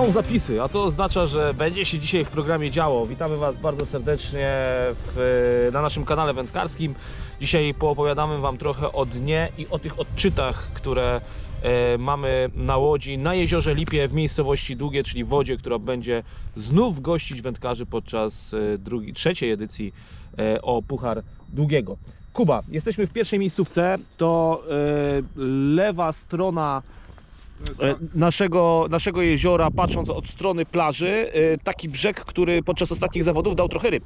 Są zapisy, a to oznacza, że będzie się dzisiaj w programie działo. Witamy Was bardzo serdecznie w, na naszym kanale wędkarskim. Dzisiaj poopowiadamy Wam trochę o dnie i o tych odczytach, które e, mamy na łodzi na jeziorze Lipie w miejscowości Długie, czyli wodzie, która będzie znów gościć wędkarzy podczas e, drugi, trzeciej edycji e, o Puchar Długiego. Kuba, jesteśmy w pierwszej miejscówce. To e, lewa strona e, naszego, naszego jeziora, patrząc od strony plaży, e, taki brzeg, który podczas ostatnich zawodów dał trochę ryb.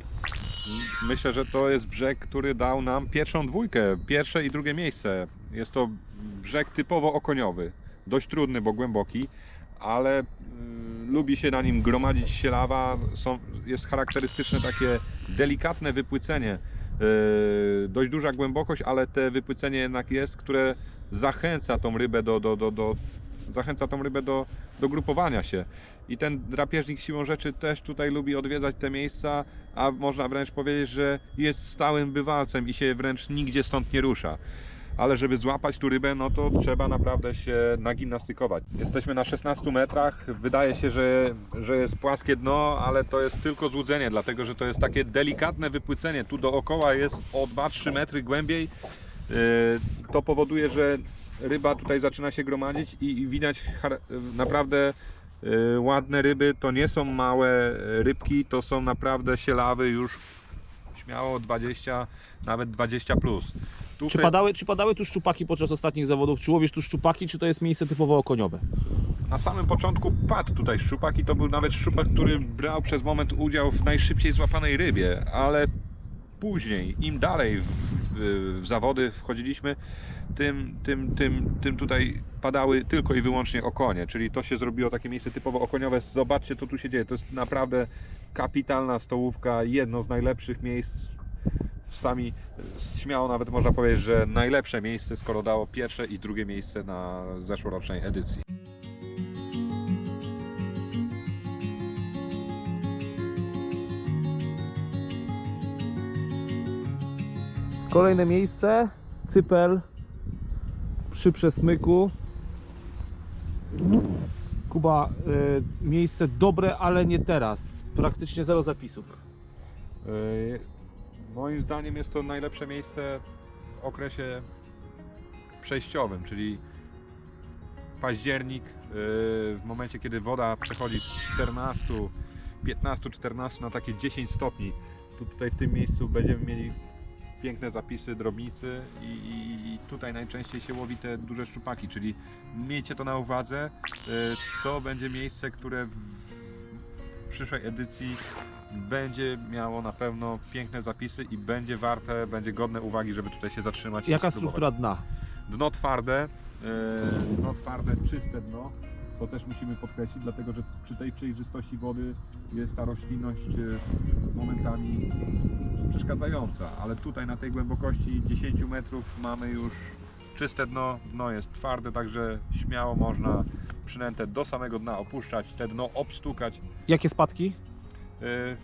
Myślę, że to jest brzeg, który dał nam pierwszą dwójkę, pierwsze i drugie miejsce. Jest to brzeg typowo okoniowy, dość trudny, bo głęboki, ale mm, lubi się na nim gromadzić sielawa. Są, jest charakterystyczne takie delikatne wypłycenie. Yy, dość duża głębokość, ale te wypłycenie jednak jest, które zachęca tą rybę do, do, do, do zachęca tą rybę do, do grupowania się. I ten drapieżnik siłą rzeczy też tutaj lubi odwiedzać te miejsca, a można wręcz powiedzieć, że jest stałym bywalcem i się wręcz nigdzie stąd nie rusza. Ale żeby złapać tu rybę, no to trzeba naprawdę się nagimnastykować. Jesteśmy na 16 metrach. Wydaje się, że, że jest płaskie dno, ale to jest tylko złudzenie, dlatego że to jest takie delikatne wypłycenie. Tu dookoła jest o 2-3 metry głębiej. Yy, To powoduje, że ryba tutaj zaczyna się gromadzić i i widać naprawdę y, ładne ryby. To nie są małe y, rybki, to są naprawdę sielawy już śmiało 20, nawet 20 plus. Tu Czy padały, czy padały tu szczupaki podczas ostatnich zawodów? Czy łowisz tu szczupaki, czy to jest miejsce typowo okoniowe? Na samym początku padł tutaj szczupak i to był nawet szczupak, który brał przez moment udział w najszybciej złapanej rybie, ale później, im dalej w, w, w zawody wchodziliśmy, tym, tym, tym, tym tutaj padały tylko i wyłącznie okonie, czyli to się zrobiło takie miejsce typowo okoniowe. Zobaczcie co tu się dzieje, to jest naprawdę kapitalna stołówka, jedno z najlepszych miejsc sami śmiało nawet można powiedzieć, że najlepsze miejsce, skoro dało pierwsze i drugie miejsce na zeszłorocznej edycji. Kolejne miejsce, Cypel przy przesmyku. Kuba, y, miejsce dobre, ale nie teraz. Praktycznie zero zapisów. Yy, Moim zdaniem jest to najlepsze miejsce w okresie przejściowym, czyli październik, yy, w momencie kiedy woda przechodzi z 14, 15, 14 na takie 10 stopni. Tu, tutaj w tym miejscu będziemy mieli piękne zapisy, drobnicy i, i, i tutaj najczęściej się łowi te duże szczupaki, czyli miejcie to na uwadze. Yy, To będzie miejsce, które w przyszłej edycji będzie miało na pewno piękne zapisy i będzie warte, będzie godne uwagi, żeby tutaj się zatrzymać. i Jaka spróbować. struktura dna? Dno twarde, e, dno twarde, czyste dno. To też musimy podkreślić, dlatego że przy tej przejrzystości wody jest ta roślinność e, momentami przeszkadzająca, ale tutaj na tej głębokości 10 metrów mamy już czyste dno, dno jest twarde, także śmiało można przynętę do samego dna opuszczać, te dno obstukać, Jakie spadki? Y,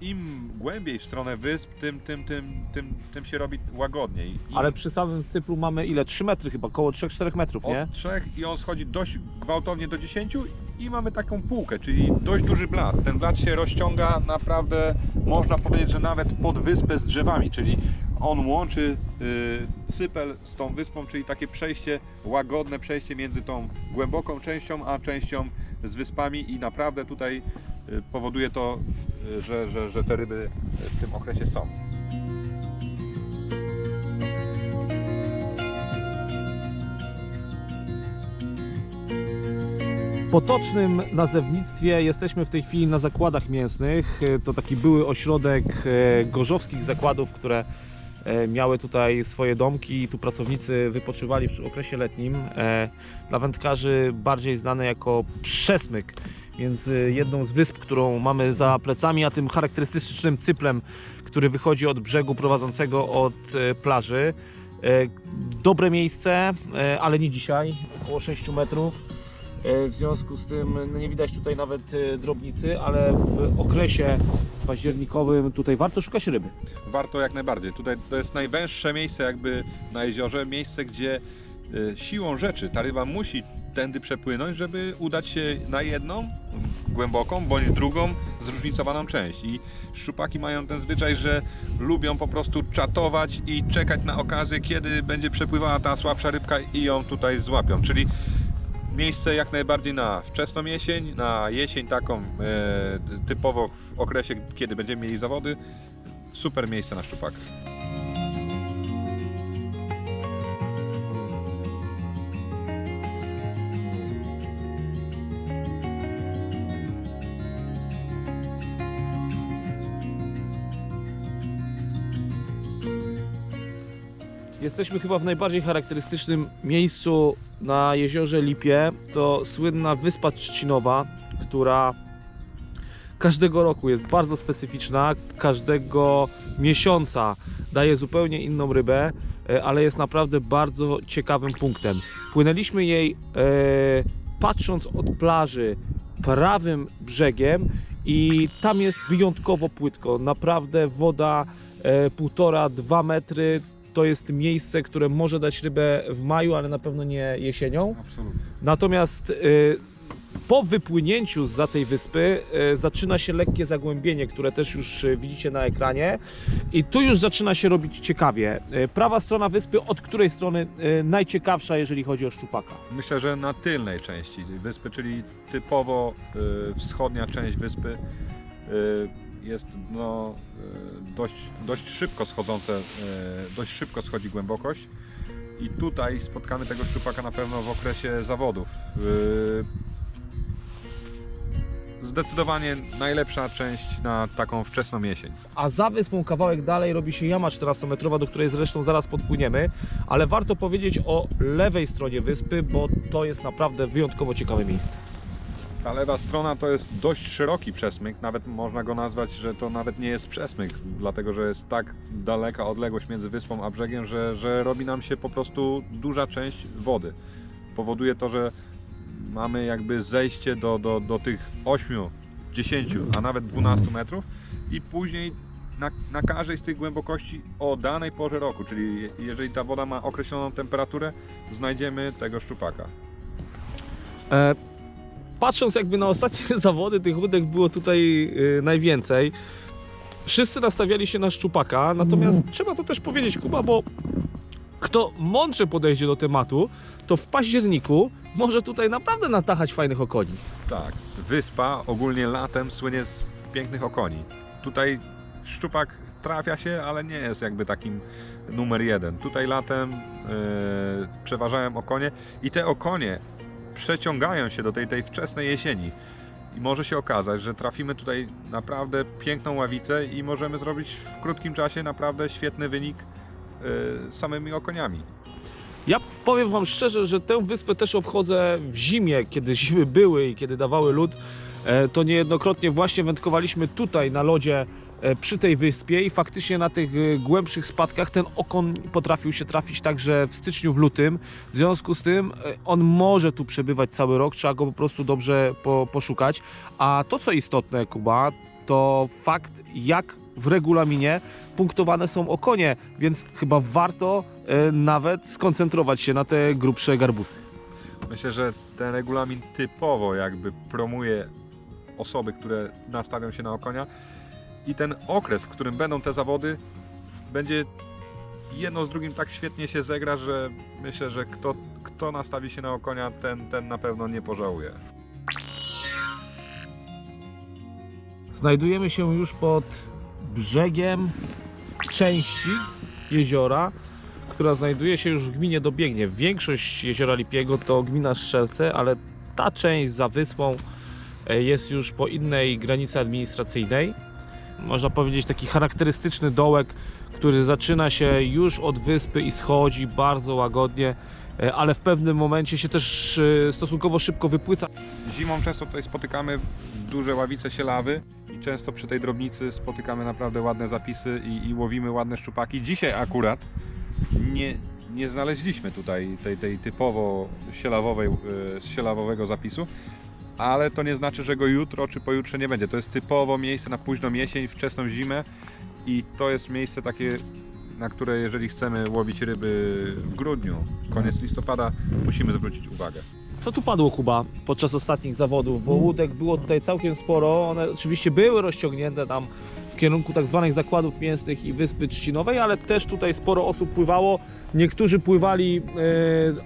im głębiej w stronę wysp, tym, tym, tym, tym, tym się robi łagodniej. Im Ale przy samym Cypru mamy ile? 3 metry chyba, około 3-4 metrów, nie? od 3 i on schodzi dość gwałtownie do 10 i mamy taką półkę, czyli dość duży blat. Ten blat się rozciąga naprawdę, można powiedzieć, że nawet pod wyspę z drzewami, czyli on łączy y, Cypel z tą wyspą, czyli takie przejście, łagodne przejście między tą głęboką częścią, a częścią z wyspami i naprawdę tutaj y, powoduje to, y, że, że, że te ryby w tym okresie są. Potocznym nazewnictwie jesteśmy w tej chwili na zakładach mięsnych. E, To taki były ośrodek e, gorzowskich zakładów, które e, miały tutaj swoje domki i tu pracownicy wypoczywali w okresie letnim. Dla wędkarzy bardziej znane jako przesmyk między jedną z wysp, którą mamy za plecami, a tym charakterystycznym cyplem, który wychodzi od brzegu prowadzącego od plaży. Dobre miejsce, ale nie dzisiaj, około 6 metrów. E, W związku z tym no nie widać tutaj nawet e, drobnicy, ale w okresie październikowym tutaj warto szukać ryby. Warto jak najbardziej. Tutaj to jest najwęższe miejsce jakby na jeziorze, miejsce gdzie y, siłą rzeczy ta ryba musi tędy przepłynąć, żeby udać się na jedną głęboką bądź drugą zróżnicowaną część. I szczupaki mają ten zwyczaj, że lubią po prostu czatować i czekać na okazję, kiedy będzie przepływała ta słabsza rybka i ją tutaj złapią. Czyli miejsce jak najbardziej na wczesną jesień, na jesień taką e, typowo w okresie, kiedy będziemy mieli zawody. Super miejsce na szczupaka. Jesteśmy chyba w najbardziej charakterystycznym miejscu na jeziorze Lipie. To słynna wyspa Trzcinowa, która każdego roku jest bardzo specyficzna. Każdego miesiąca daje zupełnie inną rybę, e, ale jest naprawdę bardzo ciekawym punktem. Płynęliśmy jej e, patrząc od plaży prawym brzegiem i tam jest wyjątkowo płytko. Naprawdę woda e, półtora, dwa metry. To jest miejsce, które może dać rybę w maju, ale na pewno nie jesienią. Absolutnie. Natomiast y, po wypłynięciu za tej wyspy y, zaczyna się lekkie zagłębienie, które też już y, widzicie na ekranie. I tu już zaczyna się robić ciekawie. Y, Prawa strona wyspy, od której strony y, najciekawsza, jeżeli chodzi o szczupaka? Myślę, że na tylnej części wyspy, czyli typowo y, wschodnia część wyspy y, jest no, y, dość, dość szybko schodzące, y, dość szybko schodzi głębokość i tutaj spotkamy tego szczupaka na pewno w okresie zawodów. Y, Zdecydowanie najlepsza część na taką wczesną jesień. A za wyspą kawałek dalej robi się jama 14-metrowa, do której zresztą zaraz podpłyniemy. Ale warto powiedzieć o lewej stronie wyspy, bo to jest naprawdę wyjątkowo ciekawe miejsce. Ta lewa strona to jest dość szeroki przesmyk, nawet można go nazwać, że to nawet nie jest przesmyk, dlatego że jest tak daleka odległość między wyspą a brzegiem, że, że robi nam się po prostu duża część wody. Powoduje to, że mamy jakby zejście do, do, do tych 8, 10, a nawet 12 metrów i później na, na każdej z tych głębokości o danej porze roku, czyli je- jeżeli ta woda ma określoną temperaturę, znajdziemy tego szczupaka. E, patrząc jakby na ostatnie zawody, tych łódek było tutaj e, najwięcej. Wszyscy nastawiali się na szczupaka, natomiast trzeba to też powiedzieć, Kuba, bo kto mądrze podejdzie do tematu, to w październiku może tutaj naprawdę natachać fajnych okoni. Tak, wyspa ogólnie latem słynie z pięknych okoni. Tutaj szczupak trafia się, ale nie jest jakby takim numer jeden. Tutaj latem e, przeważają okonie i te okonie przeciągają się do tej, tej wczesnej jesieni. I może się okazać, że trafimy tutaj naprawdę piękną ławicę i możemy zrobić w krótkim czasie naprawdę świetny wynik z samymi okoniami. Ja powiem Wam szczerze, że tę wyspę też obchodzę w zimie, kiedy zimy były i kiedy dawały lód. E, To niejednokrotnie właśnie wędkowaliśmy tutaj na lodzie przy tej wyspie i faktycznie na tych e, głębszych spadkach ten okon potrafił się trafić także w styczniu, w lutym. W związku z tym e, on może tu przebywać cały rok, trzeba go po prostu dobrze po, poszukać. A to co istotne, Kuba, to fakt jak w regulaminie punktowane są okonie, więc chyba warto e, nawet skoncentrować się na te grubsze garbusy. Myślę, że ten regulamin typowo jakby promuje osoby, które nastawią się na okonia i ten okres, w którym będą te zawody, będzie jedno z drugim tak świetnie się zegra, że myślę, że kto, kto nastawi się na okonia, ten, ten na pewno nie pożałuje. Znajdujemy się już pod brzegiem części jeziora, która znajduje się już w gminie Dobiegnie. Większość jeziora Lipiego to gmina Strzelce, ale ta część za wyspą e, jest już po innej granicy administracyjnej. Można powiedzieć taki charakterystyczny dołek, który zaczyna się już od wyspy i schodzi bardzo łagodnie, e, ale w pewnym momencie się też e, stosunkowo szybko wypłyca. Zimą często tutaj spotykamy duże ławice sielawy i często przy tej drobnicy spotykamy naprawdę ładne zapisy i, i łowimy ładne szczupaki. Dzisiaj akurat nie, nie znaleźliśmy tutaj tej, tej typowo sielawowej, e, sielawowego zapisu, ale to nie znaczy, że go jutro czy pojutrze nie będzie. To jest typowo miejsce na późną jesień, wczesną zimę i to jest miejsce takie, na które jeżeli chcemy łowić ryby w grudniu, koniec listopada, musimy zwrócić uwagę. Co tu padło, Kuba, podczas ostatnich zawodów? Bo łódek było tutaj całkiem sporo. One oczywiście były rozciągnięte tam kierunku tak zwanych zakładów mięsnych i Wyspy Trzcinowej, ale też tutaj sporo osób pływało. Niektórzy pływali e,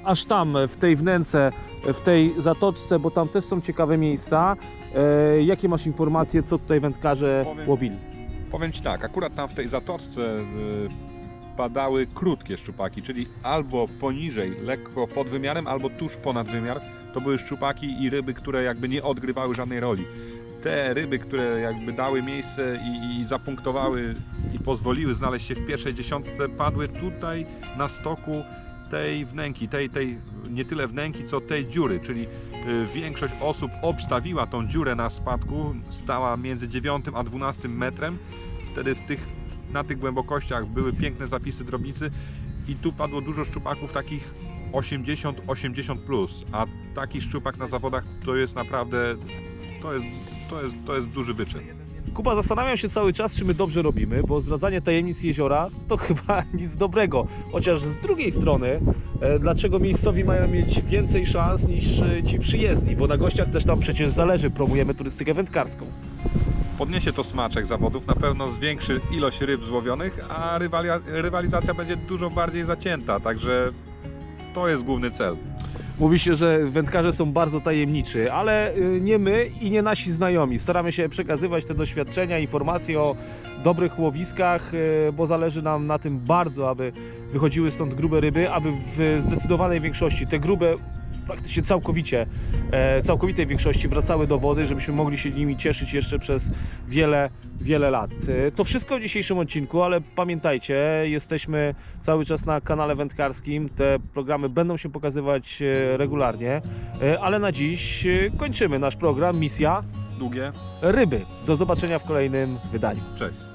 aż tam, w tej wnęce, w tej zatoczce, bo tam też są ciekawe miejsca. E, jakie masz informacje, co tutaj wędkarze Powiem- łowili? Powiem Ci tak, akurat tam w tej zatoczce y, padały krótkie szczupaki, czyli albo poniżej, lekko pod wymiarem, albo tuż ponad wymiar. To były szczupaki i ryby, które jakby nie odgrywały żadnej roli. Te ryby, które jakby dały miejsce i, i zapunktowały i pozwoliły znaleźć się w pierwszej dziesiątce, padły tutaj na stoku tej wnęki, tej, tej nie tyle wnęki, co tej dziury, czyli y, większość osób obstawiła tą dziurę na spadku, stała między 9 a 12 metrem. Wtedy w tych, na tych głębokościach były piękne zapisy drobnicy i tu padło dużo szczupaków takich 80-80 plus, a taki szczupak na zawodach to jest naprawdę to jest, to jest, to jest duży wyczyn. Kuba, zastanawiam się cały czas, czy my dobrze robimy, bo zdradzanie tajemnic jeziora to chyba nic dobrego. Chociaż z drugiej strony, e, dlaczego miejscowi mają mieć więcej szans niż e, ci przyjezdni? Bo na gościach też tam przecież zależy, promujemy turystykę wędkarską. Podniesie to smaczek zawodów, na pewno zwiększy ilość ryb złowionych, a rywalia, rywalizacja będzie dużo bardziej zacięta, także to jest główny cel. Mówi się, że wędkarze są bardzo tajemniczy, ale y, nie my i nie nasi znajomi. Staramy się przekazywać te doświadczenia, informacje o dobrych łowiskach, y, bo zależy nam na tym bardzo, aby wychodziły stąd grube ryby, aby w zdecydowanej większości te grube praktycznie całkowicie, e, całkowitej większości wracały do wody, żebyśmy mogli się nimi cieszyć jeszcze przez wiele, wiele lat. E, To wszystko w dzisiejszym odcinku, ale pamiętajcie, jesteśmy cały czas na kanale wędkarskim. Te programy będą się pokazywać e, regularnie, E, ale na dziś e, kończymy nasz program Misja Długie, Ryby. Do zobaczenia w kolejnym wydaniu. cześć.